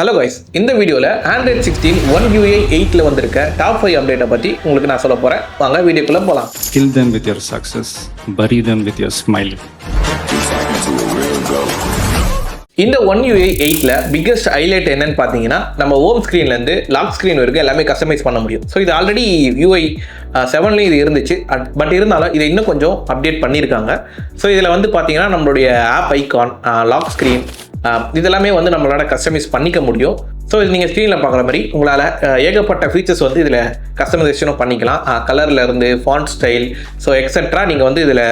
Hello guys இந்த வீடியோவில் Android sixteen one UI எயிட்டில் வந்திருக்க டாப் ஃபைவ் அப்டேட்டை பற்றி உங்களுக்கு நான் சொல்ல போகிறேன் வாங்க வீடியோக்குள்ளே போகலாம் Kill them with your success, bury them with your smile. இந்த ஒன் யூஏ எயிட்டில் பிக்கஸ்ட் ஹைலைட் என்னன்னு பார்த்தீங்கன்னா நம்ம ஹோம் ஸ்க்ரீன்லேருந்து லாக் ஸ்க்ரீன் வரைக்கும் எல்லாமே கஸ்டமைஸ் பண்ண முடியும். ஸோ இது ஆல்ரெடி யூஐ செவன்லேயும் இது இருந்துச்சு. பட் இருந்தாலும் இதை இன்னும் கொஞ்சம் அப்டேட் பண்ணியிருக்காங்க ஸோ இதில் வந்து பார்த்தீங்கன்னா நம்மளுடைய ஆப் ஐகான் லாக் ஸ்க்ரீன் இதெல்லாமே வந்து நம்மளால் கஸ்டமைஸ் பண்ணிக்க முடியும். ஸோ இது நீங்கள் ஸ்க்ரீனில் பார்க்குற மாதிரி உங்களால் ஏகப்பட்ட ஃபீச்சர்ஸ் வந்து இதில் கஸ்டமைசேஷனும் பண்ணிக்கலாம். கலரில் இருந்து ஃபாண்ட் ஸ்டைல் ஸோ எக்ஸெட்ரா நீங்கள் வந்து இதில்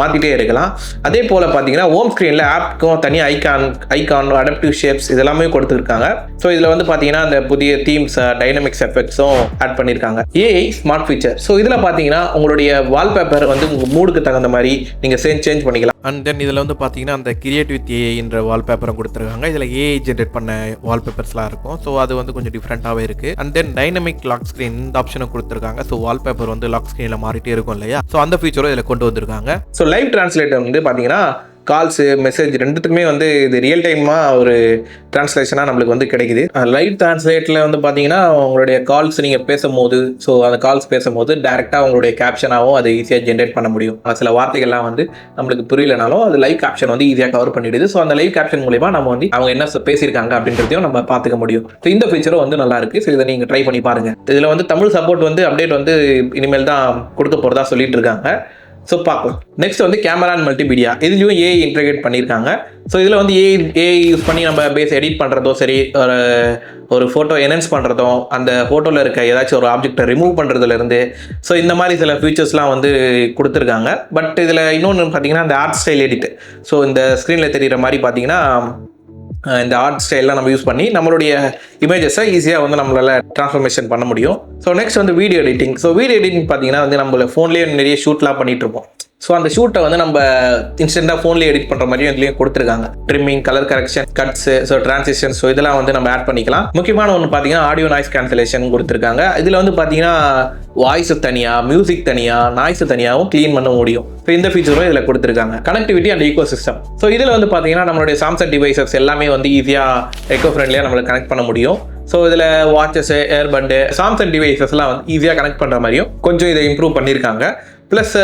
மாற்றிட்டே இருக்கலாம். அதே போல் பார்த்தீங்கன்னா ஹோம் ஸ்க்ரீனில் ஆப்க்கும் தனி ஐகான் ஐகான் அடப்டிவ் ஷேப்ஸ் இதெல்லாமே கொடுத்துருக்காங்க. ஸோ இதில் வந்து பார்த்தீங்கன்னா அந்த புதிய தீம்ஸ் டைனமிக்ஸ் எஃபெக்ட்ஸும் ஆட் பண்ணியிருக்காங்க ஏஐ ஸ்மார்ட் ஃபீச்சர் ஸோ இதில் பார்த்தீங்கன்னா உங்களுடைய வால்பேப்பர் வந்து உங்கள் மூடுக்கு தகுந்த மாதிரி நீங்கள் சேஞ்ச் சேஞ்ச் பண்ணிக்கலாம். அண்ட் தென் இதில் வந்து பார்த்தீங்கன்னா அந்த கிரியேட் வித் ஏஐன்ற வால்பேப்பரும் கொடுத்துருக்காங்க. இதில் ஏஐ ஜென்ரேட் பண்ண வால்பேப்பர்ஸ்லாம் இருக்கும். ஸோ அது வந்து கொஞ்சம் டிஃப்ரெண்ட்டாகவே இருக்குது and then dynamic lock screen இந்த ஆப்ஷனும் கொடுத்துருக்காங்க. ஸோ வால்பேப்பர் வந்து லாக் ஸ்க்ரீனில் மாறிட்டே இருக்கும் இல்லையா? ஸோ அந்த ஃபீச்சரும் இதில் கொண்டு வந்திருக்காங்க. ஸோ லைவ் டிரான்ஸ்லேட்டர் வந்து பார்த்தீங்கன்னா கால்ஸு மெசேஜ் ரெண்டுத்துக்குமே வந்து இது ரியல் டைமாக ஒரு டிரான்ஸ்லேஷனாக நம்மளுக்கு வந்து கிடைக்குது. லைவ் டிரான்ஸ்லேட்டில் வந்து பார்த்தீங்கன்னா உங்களுடைய கால்ஸ் நீங்கள் பேசும்போது ஸோ அந்த கால்ஸ் பேசும்போது டேரெக்டாக உங்களுடைய கேப்ஷனாகவும் அது ஈஸியாக ஜென்ரேட் பண்ண முடியும். சில வார்த்தைகள்லாம் வந்து நம்மளுக்கு புரியலனாலும் அது லைவ் கேப்ஷன் வந்து ஈஸியாக கவர் பண்ணிடுது. ஸோ அந்த லைவ் கேப்ஷன் மூலிமா நம்ம வந்து அவங்க என்ன பேசியிருக்காங்க அப்படின்றதையும் நம்ம பார்த்துக்க முடியும். ஸோ இந்த ஃபீச்சரும் வந்து நல்லா இருக்கு. ஸோ இதை நீங்கள் ட்ரை பண்ணி பாருங்கள் இதில் வந்து தமிழ் சப்போர்ட் வந்து அப்டேட் வந்து இனிமேல் தான் கொடுக்க போகிறதா சொல்லிட்டு இருக்காங்க. ஸோ பார்க்கலாம் நெக்ஸ்ட் வந்து கேமரா அண்ட் மல்டிமீடியா இதுலேயும் ஏஐ இன்டகிரேட் பண்ணியிருக்காங்க. ஸோ இதில் வந்து ஏஐ ஏஐ யூஸ் பண்ணி நம்ம பேஸ் எடிட் பண்ணுறதோ சரி ஒரு ஒரு ஃபோட்டோ என்ஹான்ஸ் பண்ணுறதும் அந்த ஃபோட்டோவில் இருக்க ஏதாச்சும் ஒரு ஆப்ஜெக்டை ரிமூவ் பண்ணுறதுலேருந்து ஸோ இந்த மாதிரி சில ஃபீச்சர்ஸ்லாம் வந்து கொடுத்துருக்காங்க. பட் இதில் இன்னொன்று பார்த்தீங்கன்னா அந்த ஆர்ட் ஸ்டைல் எடிட் ஸோ இந்த ஸ்க்ரீனில் தெரிகிற மாதிரி பார்த்தீங்கன்னா இந்த ஆர்ட் ஸ்டைல்லாம் நம்ம யூஸ் பண்ணி நம்மளுடைய இமேஜஸை ஈஸியாக வந்து நம்மளால் ட்ரான்ஸ்ஃபர்மேஷன் பண்ண முடியும். ஸோ நெக்ஸ்ட் வந்து video editing so video editing பார்த்தீங்கன்னா வந்து நம்மள ஃபோன்லேயே நிறைய ஷூட்லாம் பண்ணிட்டுருப்போம். ஸோ அந்த ஷூட்டை வந்து நம்ம இன்ஸ்டண்ட்டாக ஃபோன்லேயே எடிட் பண்ணுற மாதிரியும் இதுலேயும் கொடுத்துருக்காங்க. Trimming colour correction cuts so transition so இதெல்லாம் வந்து நம்ம ஆட் பண்ணிக்கலாம். முக்கியமான ஒன்று பார்த்தீங்கன்னா ஆடியோ நாய்ஸ் கேன்சலேஷன் கொடுத்துருக்காங்க. இதில் வந்து பார்த்தீங்கன்னா வாய்ஸ் தனியாக மியூசிக் தனியாக நாய்ஸ் தனியாகவும் க்ளீன் பண்ண முடியும். ஸோ இந்த ஃபீச்சரும் இதில் கொடுத்துருக்காங்க. Connectivity and ecosystem so இதில் வந்து பார்த்தீங்கன்னா நம்மளுடைய சாம்சங் டிவைசஸ் எல்லாமே வந்து ஈஸியாக எக்கோ ஃப்ரெண்ட்லியாக நம்மளுக்கு கனெக்ட் பண்ண முடியும். ஸோ இதில் வாட்சஸ் ஏர்பட்டு சாம்சங் டிவைசஸ்லாம் வந்து ஈஸியாக கனெக்ட் பண்ணுற மாதிரியும் கொஞ்சம் இதை இம்ப்ரூவ் பண்ணியிருக்காங்க ப்ளஸ்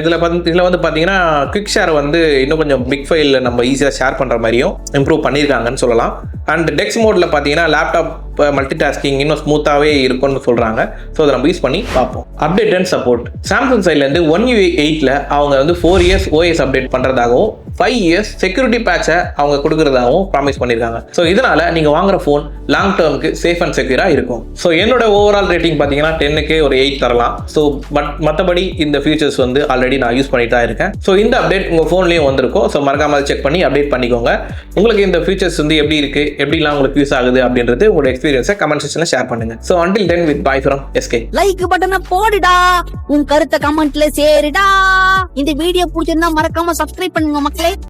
இதில் வந்து இதில் வந்து பார்த்தீங்கன்னா குவிக் ஷேர் வந்து இன்னும் கொஞ்சம் பிக் ஃபைலில் நம்ம ஈஸியாக ஷேர் பண்ணுற மாதிரியும் இம்ப்ரூவ் பண்ணியிருக்காங்கன்னு சொல்லலாம். அண்ட் டெக்ஸ் மோடில் பார்த்தீங்கன்னா லேப்டாப் இப்போ மல்டி டாஸ்கிங் இன்னும் ஸ்மூத்தாகவே இருக்கும்னு சொல்கிறாங்க ஸோ அதை நம்ம யூஸ் பண்ணி பார்ப்போம். அப்டேட் அண்ட் சப்போர்ட் சாம்சங் சைட்லேருந்து ஒன் யூ எயிட்டில் அவங்க வந்து ஃபோர் இயர்ஸ் ஓஎஸ் அப்டேட் பண்ணுறதாகவும் ஃபைவ் இயர்ஸ் செக்யூரிட்டி பேட்சை அவங்க கொடுக்குறதாகவும் ப்ராமிஸ் பண்ணியிருக்காங்க ஸோ இதனால் நீங்கள் வாங்குற ஃபோன் லாங் டேர்முக்கு சேஃப் அண்ட் செக்யூராக இருக்கும். ஸோ என்னோட ஓவரால் ரேட்டிங் பார்த்தீங்கன்னா டென்னுக்கு ஒரு எயிட் தரலாம். ஸோ பட் மற்றபடி இந்த ஃபீச்சர்ஸ் வந்து ஆல்ரெடி நான் யூஸ் பண்ணிட்டு தான் இருக்கேன். ஸோ இந்த அப்டேட் உங்கள் ஃபோன்லேயும் வந்திருக்கும். ஸோ மறக்காமல் செக் பண்ணி அப்டேட் பண்ணிக்கோங்க. உங்களுக்கு இந்த ஃபீச்சர்ஸ் வந்து எப்படி இருக்குது எப்படிலாம் உங்களுக்கு யூஸ் ஆகுது அப்படின்றது உங்களோட எக்ஸ்பீரியன் எக்ஸ்பீரியன்ஸை கமெண்ட் செக்ஷன்ல ஷேர் பண்ணுங்க. So until then with bye from SK like பட்டனை போடுடா. உன் கருத்தை கமெண்ட்ல சேருடா. இந்த வீடியோ பிடிச்சிருந்தா மறக்காம சப்ஸ்கிரைப் பண்ணுங்க மக்களே.